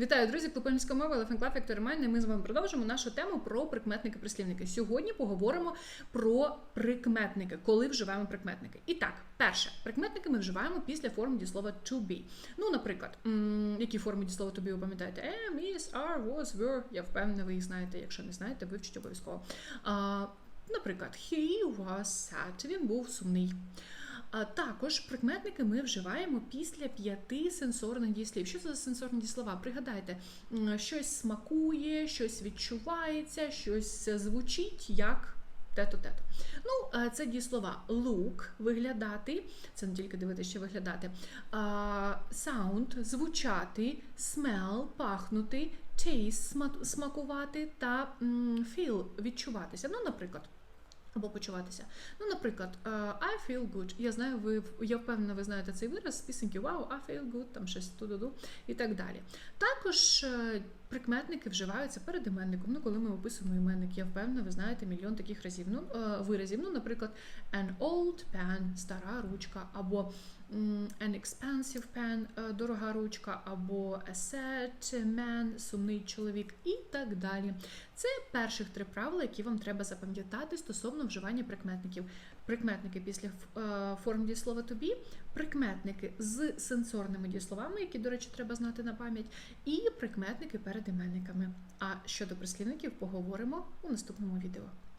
Вітаю, друзі! Клопельська мова Elephant Club, Віктор і Ми з вами продовжимо нашу тему про прикметники-прислівники. Сьогодні поговоримо про прикметники, коли вживаємо прикметники. І так, перше, прикметники ми вживаємо після форми дієслова to be. Ну, наприклад, які форми дієслова to be ви пам'ятаєте? Am, is, are, was, were. Я впевнена, ви їх знаєте. Якщо не знаєте, вивчіть обов'язково. Наприклад, he was sad. Він був сумний. Також прикметники ми вживаємо після п'яти сенсорних дієслів. Що це за сенсорні дієслова? Пригадайте, щось смакує, щось відчувається, щось звучить як тето-тето. Ну, е, це дієслова look виглядати, це не тільки дивитися, ще виглядати. Sound звучати, smell пахнути, taste сма- смакувати та feel відчуватися. Ну, наприклад. Або почуватися. Ну, наприклад, е, I feel good. Я знаю, ви я впевнена, ви знаєте цей вираз з пісеньки Wow, I feel good, там щось туду і так далі. Також е, прикметники вживаються перед іменником. Ну, коли ми описуємо іменник, я впевнена, ви знаєте мільйон таких разів. Ну, е, виразів. Ну, наприклад, an old pen, стара ручка, або an expensive pen, е, дорога ручка, або a sad man, сумний чоловік і так далі. Це перших три правила, які вам треба запам'ятати стосовно вживання прикметників. Прикметники після е, форм дієслова be, прикметники з сенсорними дієсловами, які, до речі, треба знати на пам'ять, і прикметники перед іменниками. А щодо прислівників поговоримо у наступному відео.